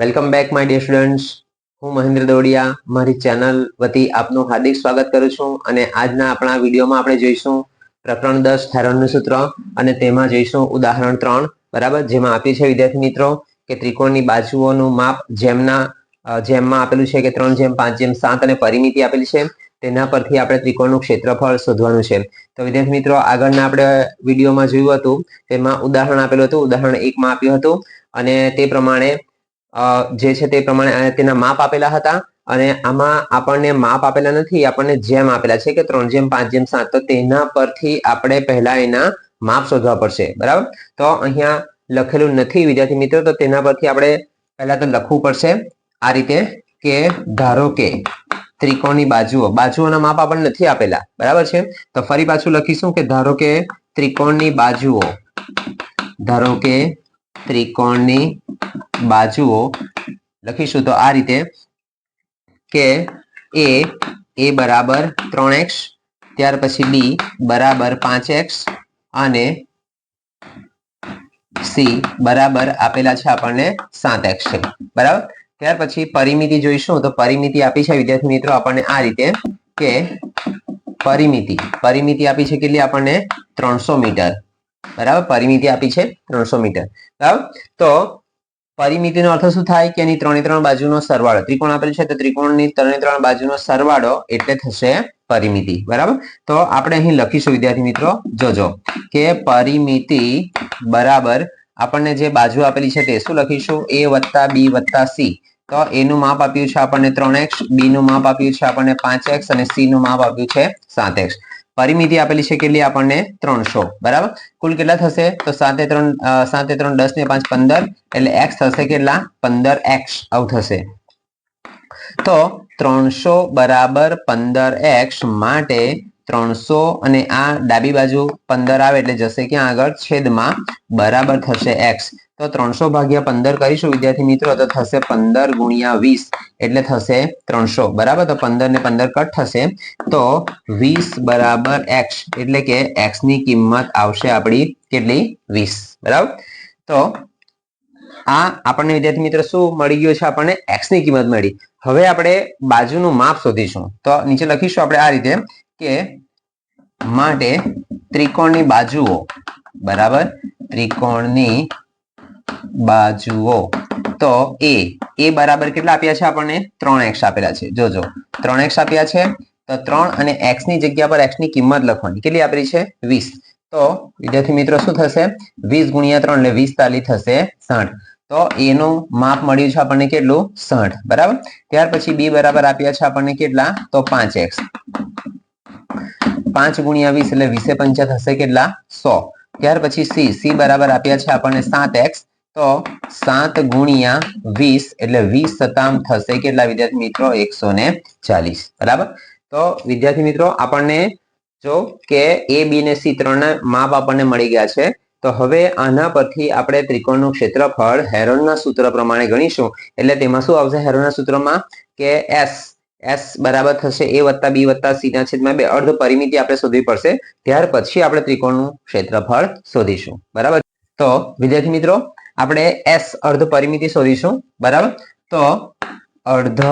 Welcome back my dear students હું મહેન્દ્ર દોડિયા, મારી channel વતી આપનું હાર્દિક સ્વાગત કરું છું અને આજના આપણા વિડીયોમાં આપણે જોઈશું પ્રકરણ દસ થેરોનનું સૂત્ર અને તેમાં જોઈશું ઉદાહરણ ત્રણ. બરાબર? જેમાં આપ્યું છે વિદ્યાર્થી મિત્રો કે ત્રિકોણની બાજુઓનું માપ જેમના જેમમાં આપેલું છે કે ત્રણ જેમ પાંચ જેમ સાત અને પરિમિતિ આપેલી છે, તેના પરથી આપણે ત્રિકોણનું ક્ષેત્રફળ શોધવાનું છે. તો વિદ્યાર્થી મિત્રો, આગળના આપણે વિડીયોમાં જોયું હતું, તેમાં ઉદાહરણ આપેલું હતું, ઉદાહરણ એકમાં આપ્યું હતું અને તે પ્રમાણે જે છે તે પ્રમાણે તેના માપ આપેલા હતા અને આમાં આપણને માપ આપેલા નથી, આપણને જેમ આપેલા છે કે ત્રણ જેમ, પાંચ જેમ, સાત, તો તેના પરથી આપણે પહેલા એના માપ શોધવા પડશે, બરાબર? તો અહીંયા લખેલું નથી વિદ્યાર્થી મિત્રો, તો તેના પરથી આપણે પહેલા તો લખવું પડશે આ રીતે કે ધારો કે ત્રિકોણની બાજુઓ, બાજુઓના માપ આપણને નથી આપેલા, બરાબર છે? તો ફરી પાછું લખીશું કે ધારો કે ત્રિકોણની બાજુઓ, ધારો કે ત્રિકોણની બાજુઓ લખીશું તો આ રીતે કે એ એ બરાબર ત્રણ એક્સ, ત્યાર પછી બી બરાબર પાંચ એક્સ, અને સી બરાબર આપેલા છે આપણને સાત એક્સ છે. બરાબર? ત્યાર પછી પરિમિતિ જોઈશું તો પરિમિતિ આપી છે વિદ્યાર્થી મિત્રો આપણને આ રીતે કે પરિમિતિ. પરિમિતિ આપી છે કેટલી આપણને? ત્રણસો મીટર. બરાબર? પરિમિતિ આપી છે ત્રણસો મીટર. બરાબર? તો પરિમિતિનો અર્થ શું થાય કે એની ત્રણે ત્રણ બાજુનો સરવાળો, ત્રિકોણ આપેલ છે તો ત્રિકોણની ત્રણે ત્રણ બાજુનો સરવાળો એટલે થશે પરિમિતિ. બરાબર? તો આપણે અહીં લખીશું, વિદ્યાર્થી મિત્રો, જોજો કે પરિમિતિ બરાબર આપણને જે બાજુ આપેલી છે તે શું લખીશું? એ વત્તા બી વત્તા સી તો એનું માપ આપ્યું છે આપણને ત્રણ એક્સ બી માપ આપ્યું છે આપણને પાંચ એક્સ અને સી નું માપ આપ્યું છે સાત એક્સ. પરિમિતિ આપેલી છે કેટલી આપણને? ત્રણસો. બરાબર? કુલ કેટલા થશે? તો સાતે ત્રણ સાતે ત્રણ દસ ને પાંચ પંદર, એટલે એક્સ થશે કેટલા? પંદર એક્સ આવું થશે. તો ત્રણસો બરાબર પંદર એક્સ માટે ત્રણસો અને આ ડાબી બાજુ પંદર આવે એટલે જશે ક્યાં આગળ? છેદમાં બરાબર થશે એક્સ તો ત્રણસો ભાગ્યા પંદર કરીશું, વિદ્યાર્થી મિત્રો, તો થશે પંદર ગુણ્યા વીસ એટલે થશે ત્રણસો. બરાબર? તો પંદર ને પંદર કટ થશે. તો વીસ બરાબર એક્સ એટલે કે એક્સની કિંમત આવશે આપણી કેટલી? વીસ. બરાબર? તો આ આપણને, વિદ્યાર્થી મિત્રો, શું મળી ગયું છે? આપણને એક્સની કિંમત મળી. હવે આપણે બાજુનું માપ શોધીશું. તો નીચે લખીશું આપણે આ રીતે. કે માટે ત્રિકોણની બાજુઓ, બરાબર? ત્રિકોણની બાજુઓ. તો એ એ બરાબર કેટલા આપ્યા છે આપણને? ત્રણ એક્સ આપેલા છે. જોજો. ત્રણ એક્સ આપ્યા છે. તો ત્રણ અને એક્સની જગ્યા પર એક્સની કિંમત લખવાની. કેટલી આપેલી છે? વીસ. તો વિદ્યાર્થી મિત્રો, શું થશે? વીસ ગુણ્યા ત્રણ એટલે વીસ તાલી થશે સાઠ. તો એનું માપ મળ્યું છે આપણને કેટલું? સાઠ. બરાબર? ત્યાર પછી બી બરાબર આપ્યા છે આપણને કેટલા? તો પાંચ એક્સ પાંચ ગુણ્યા વીસ એટલે વીસે પંચા થશે કેટલા? સો. ત્યાર પછી સી. સી બરાબર આપ્યા છે આપણને સાત એક્સ. તો સાત ગુણ્યા વીસ એટલે વીસ સતામ થશે કેટલા વિદ્યાર્થી મિત્રો? એકસો બરાબર? તો વિદ્યાર્થી મિત્રો, આપણને જો કે એ, બી ને સી ત્રણ માપ આપણને મળી ગયા છે. તો હવે આના પરથી આપણે ત્રિકોણનું ક્ષેત્રફળ હેરોનના સૂત્ર પ્રમાણે ગણીશું. એટલે તેમાં શું આવશે? હેરોનના સૂત્રમાં કે એસ. એસ બરાબર થશે, એ વત્તા બી વત્તા સી ના છેદમાં બે. અર્ધ પરિમિતિ આપણે શોધવી પડશે. ત્યાર પછી આપણે ત્રિકોણનું ક્ષેત્રફળ શોધીશું. બરાબર? તો, વિદ્યાર્થી મિત્રો, આપણે એસ અર્ધ પરિમિતિ શોધીશું. બરાબર? તો, અર્ધ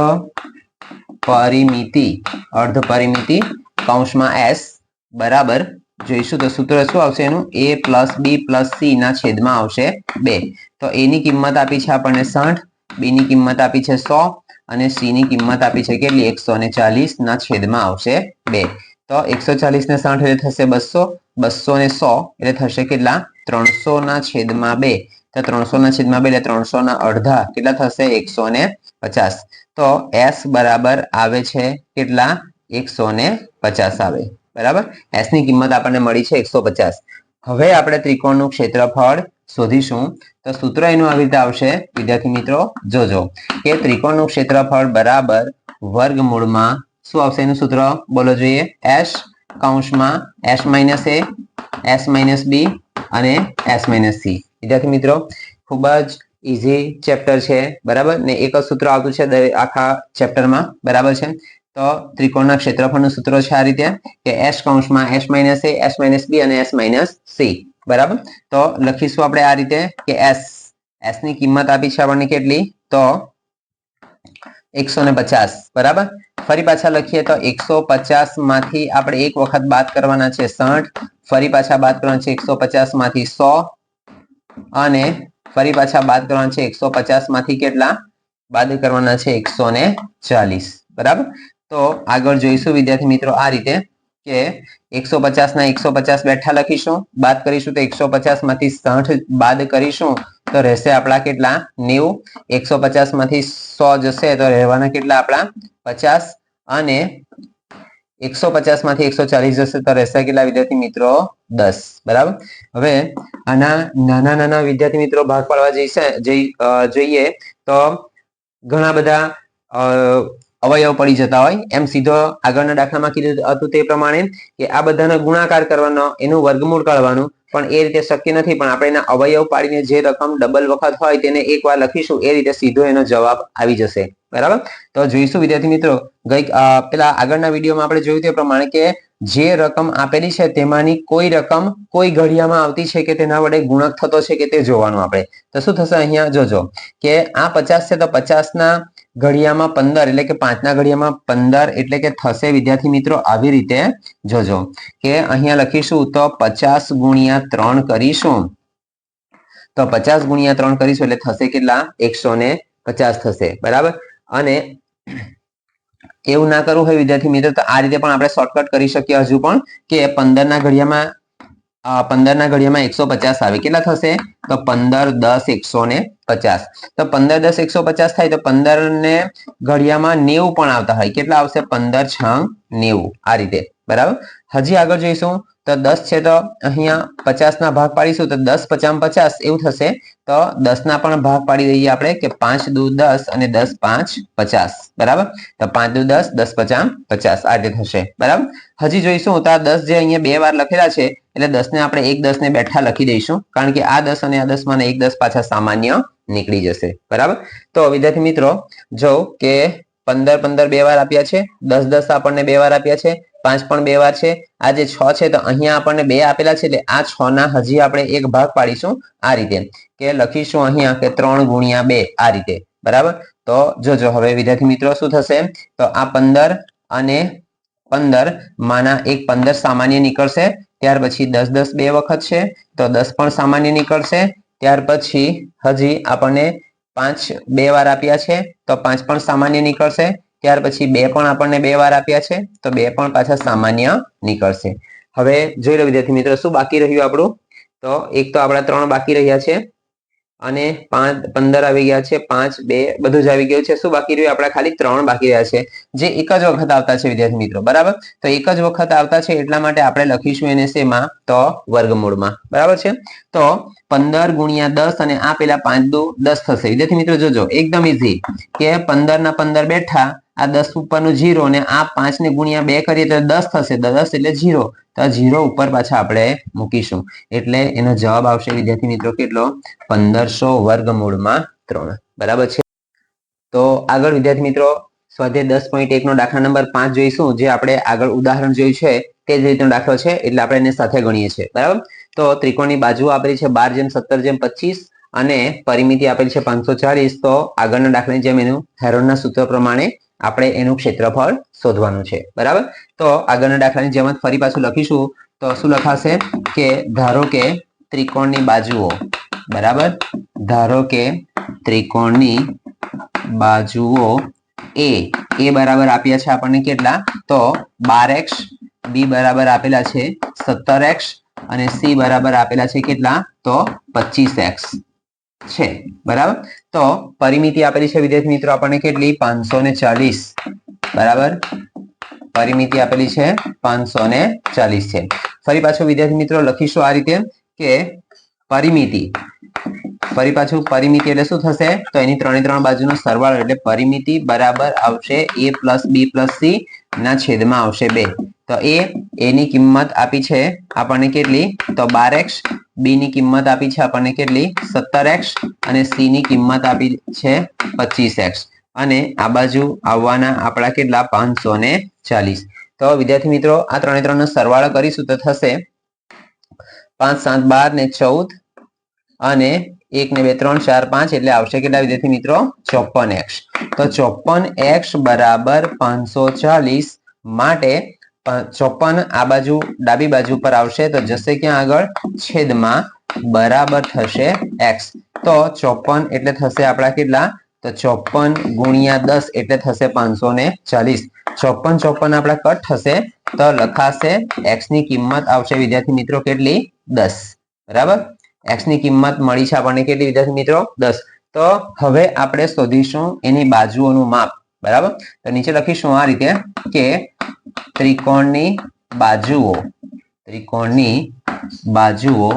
પરિમિતિ અર્ધ પરિમિતિ કૌંસમાં એસ, બરાબર? જોઈશું તો સૂત્ર શું આવશે એનું? A plus B plus C ના છેદમાં આવશે બે. તો એની કિંમત આપી છે આપણને સાઠ. બી ની કિંમત આપી છે સો અને સી ની કિંમત આપી છે કેટલી? એકસો ને ચાલીસ ના છેદમાં આવશે બે. તો એકસો ચાલીસ ને સાઠ એટલે થશે બસો બસો ને સો એટલે થશે કેટલા? ત્રણસો ના છેદમાં બે. તો ત્રણસો ના છેદમાં બે એટલે ત્રણસો ના અડધા. કેટલા થશે? એકસો ને પચાસ. તો એસ બરાબર આવે છે કેટલા? એકસો ને પચાસ આવે. બરાબર? એસની કિંમત આપણને મળી છે એકસો પચાસ. હવે આપણે ત્રિકોણનું ક્ષેત્રફળ શોધીશું. તો સૂત્ર એનું આવી રીતે આવશે. વિદ્યાર્થી મિત્રો, જોજો. કે ત્રિકોણનું ક્ષેત્રફળ બરાબર વર્ગમૂળમાં શું આવશે એનું સૂત્ર? બોલો જોઈએ. એસ કૌંસમાં S minus A S minus B અને એસ માઇનસ સી વિદ્યાર્થી મિત્રો, ખૂબ જ ઇઝી ચેપ્ટર છે. બરાબર? ને એક જ સૂત્ર આવતું છે દરેક આખા ચેપ્ટરમાં બરાબર છે? તો ત્રિકોણના ક્ષેત્રફળનું સૂત્ર છે આ રીતે કે એસ કૌંસમાં S minus A S minus B અને એસ માઇનસ સી બરાબર? તો લખીશું આપણે આ રીતે કે એસ એસની કિંમત આપી છે આપણને કેટલી? તો એકસો ને પચાસ, બરાબર? ફરી પાછા લખીએ તો એકસો પચાસમાંથી આપણે એક વખત બાદ કરવાના છે સાઠ, ફરી પાછા બાદ કરવાના છે એકસો પચાસમાંથી સો, અને ફરી પાછા બાદ કરવાના છે એકસો પચાસમાંથી કેટલા? બાદ કરવાના છે એકસો ને ચાલીસ, બરાબર? તો આગળ જોઈશું વિદ્યાર્થી મિત્રો આ રીતે. કે એકસો પચાસ ના એકસો પચાસ બેઠા લખીશું. બાદ કરીશું તો એકસો પચાસમાંથી સાઠ બાદ કરીશું તો રહેશે આપણા કેટલા? નેવું. એકસો પચાસમાંથી સો જશે તો રહેવાના કેટલા આપણા? પચાસ. અને એકસો પચાસમાંથી એકસો ચાલીસ જશે તો રહેશે કેટલા વિદ્યાર્થી મિત્રો? દસ. બરાબર? હવે આના નાના નાના વિદ્યાર્થી મિત્રો ભાગ પાડવા જઈશે. જઈ જોઈએ તો ઘણા બધા અવયવ પડી જતા હોય, એમ સીધો આગળના દાખલામાં કીધું હતું તે પ્રમાણે કે આ બધાનો ગુણાકાર કરવાનો, એનું વર્ગમૂળ કાઢવાનું, પણ એ રીતે શક્ય નથી. પણ આપણે એના અવયવ પાડીને જે રકમ ડબલ વખત હોય તેને એકવાર લખીશું, એ રીતે સીધો એનો જવાબ આવી જશે. બરાબર? તો જોઈશું, વિદ્યાર્થી મિત્રો ગઈ પેલા આગળના વિડીયોમાં આપણે જોયું તે પ્રમાણે કે જે રકમ આપેલી છે તેમાંની કોઈ રકમ કોઈ ઘડિયામાં આવતી છે કે તેના વડે ગુણક થતો છે કે તે જોવાનું આપણે. તો શું થશે અહીંયા? જોજો કે આ પચાસ છે તો પચાસ ના ઘડિયામાં પંદર એટલે કે પાંચના ઘડિયામાં પંદર એટલે કે થશે. વિદ્યાર્થી મિત્રો, આવી રીતે જોજો કે અહીંયા લખીશું તો પચાસ ગુણ્યા ત્રણ કરીશું. તો પચાસ ગુણ્યા ત્રણ કરીશું એટલે થશે કેટલા? એકસો ને પચાસ થશે. બરાબર? અને એવું ના કરવું હોય વિદ્યાર્થી મિત્રો, તો આ રીતે પણ આપણે શોર્ટકટ કરી શકીએ હજુ પણ કે પંદર ના ઘડિયામાં પંદર ના ઘડિયામાં એકસો પચાસ આવે. કેટલા થશે? તો પંદર દસ એકસો ને પચાસ. તો પંદર દસ એકસો પચાસ થાય તો પંદર ને ઘડિયામાં નેવું પણ આવતા હોય. કેટલા આવશે? પંદર છ નેવું. આ રીતે. બરાબર? હજી આગળ જોઈશું. તો દસ છે તો અહીંયા પચાસ ના ભાગ પાડીશું. તો દસ પચામ પચાસ એવું થશે. તો દસ ના પણ ભાગ પાડી દઈએ આપણે કે પાંચ દુ દસ અને દસ પાંચ પચાસ. બરાબર? તો પાંચ દુ દસ દસ પચામ પચાસ. આ રીતે થશે. બરાબર? હજી જોઈશું. તો આ દસ જે અહીંયા બે વાર લખેલા છે, એટલે દસ ને આપણે એક દસ ને બેઠા લખી દઈશું. કારણ કે આ દસ અને આ દસમાં એક દસ પાછા સામાન્ય નીકળી જશે. બરાબર? તો વિદ્યાર્થી મિત્રો, જો કે પંદર પંદર બે વાર આપ્યા છે. દસ દસ આપણને બે વાર આપ્યા છે. પાંચ પણ બે વાર છે. આ જે છ છે તો અહીંયા આપણને બે આપેલા છે એટલે આ છ ના હજી આપણે એક ભાગ પાડીશું આ રીતે. કે લખીશું અહીંયા કે ત્રણ ગુણ્યા બે આ રીતે. બરાબર? તો જોજો હવે વિદ્યાર્થી મિત્રો શું થશે? તો આ પંદર અને પંદર માના એક પંદર સામાન્ય નીકળશે. ત્યાર પછી દસ દસ બે વખત છે. તો દસ પણ સામાન્ય નીકળશે. ત્યાર પછી હજી આપણને પાંચ બે વાર આપ્યા છે, તો પાંચ પણ સામાન્ય નીકળશે. ત્યાર પછી બે પણ આપણને બે વાર આપ્યા છે, તો બે પણ પાછા સામાન્ય નીકળશે. હવે જોઈ લો વિદ્યાર્થી મિત્રો, શું બાકી રહ્યું આપણું? તો એક તો આપણા ત્રણ બાકી રહ્યા છે. અને પાંચ, પંદર આવી ગયા છે, પાંચ, બે, બધું જ આવી ગયું છે. શું બાકી રહ્યું? આપણા ખાલી ત્રણ બાકી રહ્યા છે. જે એક જ વખત આવતા છે, વિદ્યાર્થી મિત્રો. બરાબર? તો એક જ વખત આવતા છે એટલા માટે આપણે લખીશું એને શેમાં તો વર્ગમૂળમાં. બરાબર છે? તો પંદર ગુણ્યા દસ અને આ પેલા પાંચ દુ દસ થશે. વિદ્યાર્થી મિત્રો, જોજો. એકદમ ઈઝી કે પંદર ના પંદર બેઠા આ દસ ઉપરનું જીરો અને આ પાંચ ને ગુણ્યા બે કરીએ તો દસ થશે. દસ એટલે જીરો તો જીરો ઉપર પાછા આપણે મૂકીશું. એટલે એનો જવાબ આવશે, વિદ્યાર્થી મિત્રો, કેટલો? પંદરસો વર્ગમૂળમાં ત્રણ. બરાબર છે? તો આગળ વિદ્યાર્થી મિત્રો, સ્વાધ્યાય દસ પોઈન્ટ એક નો દાખલા નંબર પાંચ જોઈશું. જે આપણે આગળ ઉદાહરણ જોયું છે, તે જ રીતનો દાખલો છે, એટલે આપણે એને સાથે ગણીએ છીએ. બરાબર? તો ત્રિકોણની બાજુ આપેલી છે બાર જેમ, સત્તર જેમ, પચીસ અને પરિમિતિ આપેલી છે પાંચસો ચાલીસ. તો આગળના દાખલાની જેમ એનું હેરોનના સૂત્ર પ્રમાણે આપણે એનું ક્ષેત્રફળ શોધવાનું છે, બરાબર? તો આગળના દાખલાની જેમ જ ફરી પાછું લખીશું. તો શું લખાશે? કે ધારો કે ત્રિકોણની બાજુઓ, બરાબર? ધારો કે ત્રિકોણની બાજુઓ એ એ બરાબર આપ્યા છે આપણને કેટલા? તો બાર એક્સ બી બરાબર આપેલા છે સત્તર એક્સ અને સી બરાબર આપેલા છે કેટલા? તો પચીસ એક્સ. છે, બરાબર? તો પરિમિતિ આપેલી છે, વિદ્યાર્થી મિત્રો, આપણને કેટલી? પાંચસો ને ચાલીસ. બરાબર? પરિમિતિ આપેલી છે, પાંચસો ને ચાલીસ છે. ફરી પાછું, વિદ્યાર્થી મિત્રો, લખીશું આ રીતે કે પરિમિતિ. ફરી પાછું, પરિમિતિ એટલે શું થશે? તો એની ત્રણે ત્રણ બાજુનો સરવાળો, એટલે પરિમિતિ બરાબર આવશે A plus B plus C ના છેદમાં આવશે બે. તો એ એની કિંમત આપી છે આપણને કેટલી? તો બાર એક્સ. બી ની કિંમત આપી છે આપણને કેટલી? સત્તર એક્સ. અને સી ની કિંમત આપી છે પચીસ એક્સ. અને આ બાજુ આવવાના આપણા કેટલા? પાંચસો ને ચાલીસ. તો વિદ્યાર્થી મિત્રો, આ ત્રણે ત્રણ નો સરવાળો કરીશું તો થશે પાંચ, સાત, બાર ને ચૌદ અને એક ને બે, ત્રણ, ચાર, પાંચ, એટલે આવશે કેટલા વિદ્યાર્થી મિત્રો? ચોપન એક્સ. તો ચોપન એક્સ બરાબર પાંચસો ચાલીસ માટે ચોપન આ બાજુ, ડાબી બાજુ પર આવશે, તો જશે ક્યાં આગળ? છેદમાં બરાબર થશે એક્સ. તો ચોપન એટલે થશે આપણા કેટલા? તો ચોપન ગુણ્યા દસ એટલે થશે પાંચસો ને ચાલીસ. ચોપન ચોપન આપણા કટ થશે, તો લખાશે એક્સની કિંમત આવશે વિદ્યાર્થી મિત્રો કેટલી? દસ. બરાબર? એક્સની કિંમત મળી છે આપણને કેટલી વિદ્યાર્થી મિત્રો? દસ. તો હવે આપણે શોધીશું એની બાજુઓનું માપ. બરાબર? તો નીચે લખીશું આ રીતે કે ત્રિકોણની બાજુઓ ત્રિકોણની બાજુઓ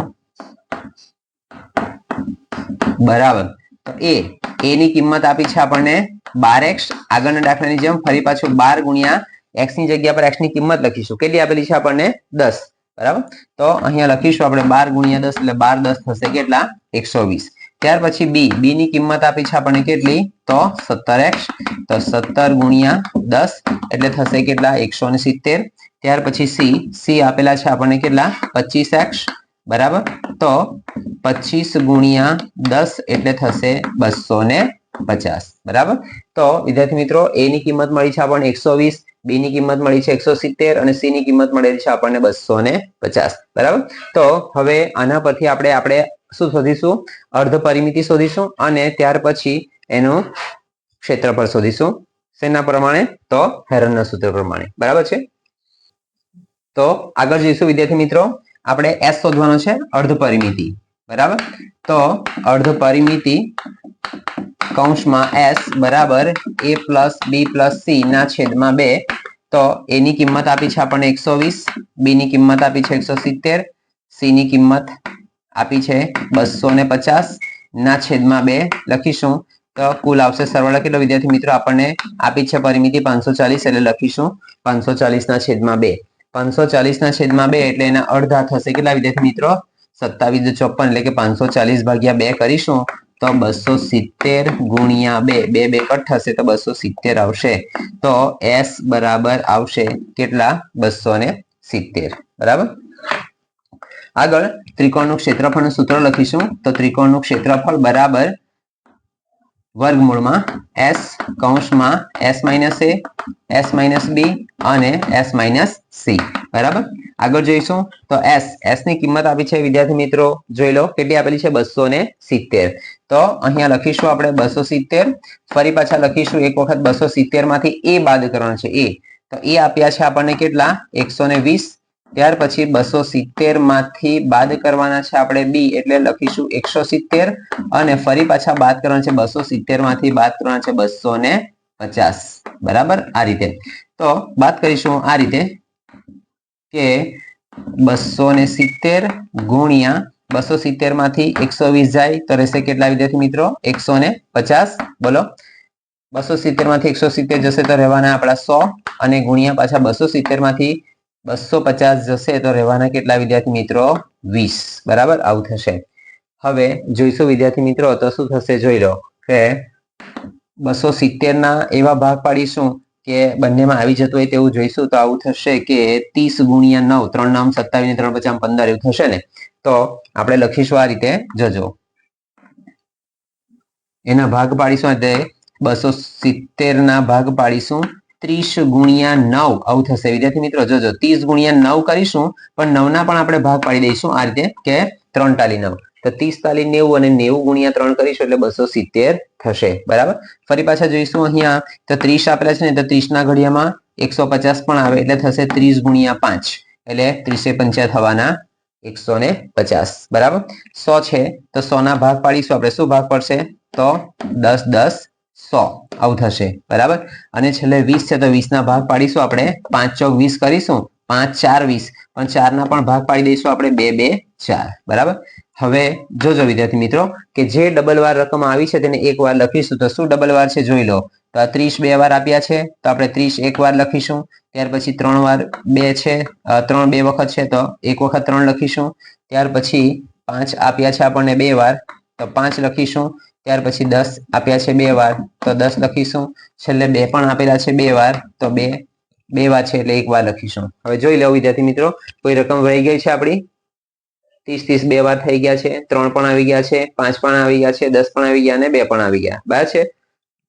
બરાબર. તો એ, એની કિંમત આપી છે આપણને બાર એક્સ આગળના દાખલાની જેમ ફરી પાછું બાર ગુણ્યા એક્સની જગ્યા પર એક્સની કિંમત લખીશું. કેટલી આપેલી છે આપણને? દસ. બરાબર? તો અહીંયા લખીશું આપણે બાર ગુણ્યા દસ એટલે બાર દસ થશે કેટલા? એકસો વીસ. ત્યાર પછી બી બી ની કિંમત આપી છે આપણને કેટલી? તો સત્તર એક્સ. તો સત્તર ગુણ્યા દસ એટલે થશે કેટલા? એકસો ને સિત્તેર. ત્યાર પછી સી સી આપેલા છે આપણને કેટલા? પચીસ એક્સ. બરાબર? તો પચીસ ગુણ્યા દસ એટલે થશે બસો ને પચાસ. બરાબર? તો વિદ્યાર્થી મિત્રો એ ની કિંમત મળી છે આપણને એકસો વીસ. બી ની કિંમત મળી છે એકસો સિત્તેર અને સી ની કિંમત મળેલી છે આપણને બસો ને પચાસ. બરાબર? તો હવે આના પરથી આપણે આપણે શું શોધીશું? અર્ધ પરિમિતિ શોધીશું અને ત્યાર પછી એનું ક્ષેત્રફળ શોધીશું. શેના પ્રમાણે? તો હેરનના સૂત્ર પ્રમાણે. બરાબર છે? તો આગળ જઈશું વિદ્યાર્થી મિત્રો. આપણે એસ શોધવાનો છે અર્ધ પરિમિતિ. બરાબર? તો અર્ધ પરિમિતિ કૌંસમાં એસ બરાબર A plus B plus C ના છેદમાં બે. તો એની કિંમત આપી છે આપણને એકસો વીસ બી ની કિંમત આપી છે એકસો સિત્તેર સી ની કિંમત આપી છે બસો ને પચાસ, ના છેદમાં બે લખીશું. તો કુલ આવશે સરવાળા કેટલો? વિદ્યાર્થી મિત્રો, આપણને આપી છે પરિમિતિ પાંચસો ચાલીસ એટલે લખીશું પાંચસો ચાલીસ ના છેદમાં બે. પાંચસો ચાલીસ ના છેદમાં બે એટલે એના અડધા થશે કેટલા વિદ્યાર્થી મિત્રો? સત્તાવીસ ચોપન એટલે કે પાંચસો ચાલીસ ભાગ્યા બે કરીશું. તો બસો સિત્તેર ગુણ્યા બે બે બે કટ થશે તો બસો સિત્તેર આવશે. તો એસ બરાબર આવશે કેટલા? બસો ને સિત્તેર. બરાબર? આગળ ત્રિકોણનું ક્ષેત્રફળનું સૂત્ર લખીશું. તો ત્રિકોણનું ક્ષેત્રફળ બરાબર વર્ગમૂળમાં એસ કૌંસમાં S minus A, S minus B અને એસ માઇનસ સી. બરાબર? આગળ જોઈશું. તો એસ એસની કિંમત આપી છે વિદ્યાર્થી મિત્રો, જોઈ લો કેટલી આપેલી છે? બસો ને સિત્તેર. તો અહીંયા લખીશું આપણે બસો સિત્તેર. ફરી પાછા લખીશું એક વખત બસો સિત્તેરમાંથી એ બાદ કરવાનું છે, એ. તો એ આપ્યા છે આપણને કેટલા? એકસો ને વીસ. ત્યાર પછી બસો સિત્તેરમાંથી બાદ કરવાના છે આપણે બી એટલે લખીશું એકસો સિત્તેર અને ફરી પાછા બાદ કરવાના છે બસો સિત્તેરમાંથી બાદ કરવાના છે બસો ને પચાસ. બરાબર? આ રીતે. તો બાદ કરીશું આ રીતે કે બસો ને સિત્તેર ગુણ્યા બસો સિત્તેરમાંથી એકસો વીસ જાય તો રહેશે કેટલા વિદ્યાર્થી મિત્રો? એકસો ને પચાસ. બોલો. બસો સિત્તેરમાંથી એકસો સિત્તેર જશે તો રહેવાના આપણા સો અને ગુણ્યા પાછા બસો સિત્તેરમાંથી બસો પચાસ જશે તો રહેવાના કેટલા વિદ્યાર્થી મિત્રો? વીસ. બરાબર? આવું થશે. હવે જોઈશું વિદ્યાર્થી મિત્રો, તો શું થશે જોઈ લો. કે બસો સિત્તેર ના એવા ભાગ પાડીશું કે બંનેમાં આવી જતું હોય તેવું જોઈશું, તો આવું થશે કે ત્રીસ ગુણ્યા નવ, ત્રણ નામ સત્તાવીસ ત્રણ પચાસ પંદર, એવું થશે ને? તો આપણે લખીશું આ રીતે. જજો. એના ભાગ પાડીશું. એટલે બસો સિત્તેર ના ભાગ પાડીશું. ત્રીસ ગુણ્યા નવ. આવું થશે. વિદ્યાર્થી મિત્રો જોજો ત્રીસ ગુણ્યા નવ કરીશું, પણ નવના પણ આપણે ભાગ પાડી દઈશું. આ રીતે કે ત્રણ તાલી નવ. તો ત્રીસ તાલી નેવું અને નેવું ગુણ્યા ત્રણ કરીશું એટલે બસો સિત્તેર થશે. બરાબર? ફરી પાછા જોઈશું અહીંયા. તો ત્રીસ આપેલા છે ને, તો ત્રીસ ના ઘડિયામાં એકસો પચાસ પણ આવે એટલે થશે ત્રીસ ગુણ્યા પાંચ. એટલે ત્રીસે પંચા થવાના એકસો ને પચાસ. બરાબર? સો છે. તો સોના ભાગ પાડીશું આપણે. શું ભાગ પડશે? તો દસ દસ સો. આવું થશે. બરાબર? અને છેલ્લે વીસ છે તો વીસ ના ભાગ પાડીશું આપણે. પાંચ ચોક વીસ કરીશું. પાંચ ચાર વીસ. પણ ચાર ના પણ ભાગ પાડી દઈશું આપણે. બે બે, ચાર. બરાબર? હવે જોજો વિદ્યાર્થી મિત્રો કે જે ડબલ વાર રકમ આવી છે તેને એક વાર લખીશું. તો શું ડબલ વાર છે જોઈ લો. તો આ ત્રીસ બે વાર આપ્યા છે. તો આપણે ત્રીસ એક વાર લખીશું. ત્યાર પછી ત્રણ વાર બે છે. ત્રણ બે વખત છે તો એક વખત ત્રણ લખીશું. ત્યાર પછી પાંચ આપ્યા છે આપણને બે વાર. તો પાંચ લખીશું. ત્યાર પછી દસ આપ્યા છે બે વાર. તો દસ લખીશું. છેલ્લે બે પણ આપેલા છે બે વાર. તો બે બે વાર છે એટલે એક વાર લખીશું. હવે જોઈ લો વિદ્યાર્થી મિત્રો, કોઈ રકમ વહી ગઈ છે આપણી? ત્રીસ ત્રીસ બે વાર થઈ ગયા છે. ત્રણ પણ આવી ગયા છે. પાંચ પણ આવી ગયા છે. દસ પણ આવી ગયા અને બે પણ આવી ગયા. બરાબર છે?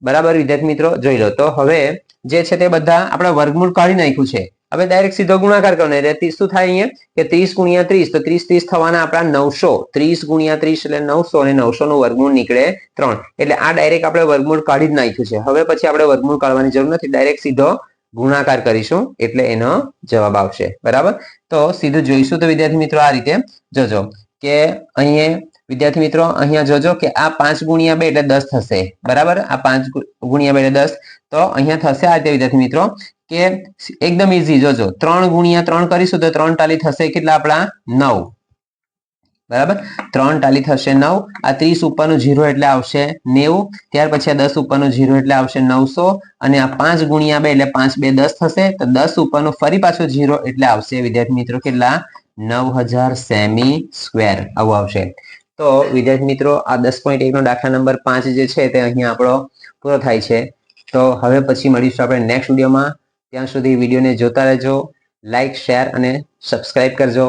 બરાબર વિદ્યાર્થી મિત્રો, જોઈ લો. તો હવે જે છે તે બધા આપણે વર્ગમૂળ કાઢી નાખ્યું છે. હવે ડાયરેક્ટ સીધો ગુણાકાર કરવાનો. એટલે શું થાય અહીંયા? કે ત્રીસ ગુણ્યા ત્રીસ, તો ત્રીસ ત્રીસ થવાના આપણા નવસો. ત્રીસ ગુણ્યા ત્રીસ એટલે નવસો અને નવસો નું વર્ગમૂળ નીકળે ત્રણ. એટલે આ ડાયરેક્ટ આપણે વર્ગમૂળ કાઢી જ નાખ્યું છે. હવે પછી આપણે વર્ગમૂળ કાઢવાની જરૂર નથી. ડાયરેક્ટ સીધો ગુણાકાર કરીશું. એટલે એનો જવાબ આવશે. બરાબર? તો સીધું જોઈશું તો વિદ્યાર્થી મિત્રો આ રીતે. જોજો કે અહીંયા વિદ્યાર્થી મિત્રો, અહીંયા જોજો કે આ પાંચ ગુણ્યા બે એટલે દસ થશે. બરાબર? આ પાંચ ગુણ્યા બે એટલે દસ. તો અહીંયા થશે આ રીતે વિદ્યાર્થી મિત્રો, કે એકદમ ઇઝી જોજો. ત્રણ ગુણ્યા ત્રણ કરીશું તો ત્રણ ટાલી થશે કેટલા આપણા? નવ. બરાબર? ત્રણ ટાલી થશે નવ. આ ત્રીસ ઉપરનું જીરો એટલે આવશે નેવું. ત્યાર પછી આ દસ ઉપરનું જીરો એટલે આવશે નવસો. અને આ પાંચ ગુણ્યા બે એટલે પાંચ બે દસ થશે. તો દસ ઉપરનું ફરી પાછું જીરો એટલે આવશે. વિદ્યાર્થી મિત્રો, કેટલા? નવ હજાર સેમી સ્ક્વેર. આવું આવશે. તો વિદ્યાર્થી મિત્રો, આ દસ પોઈન્ટ એકનો દાખલા નંબર પાંચ જે છે તે અહીંયા આપણો પૂરો થાય છે. તો હવે પછી મળીશું આપણે નેક્સ્ટ વિડીયોમાં ત્યાં સુધી વિડીયોને જોતા રહેજો લાઈક શેર અને સબસ્ક્રાઇબ કરજો.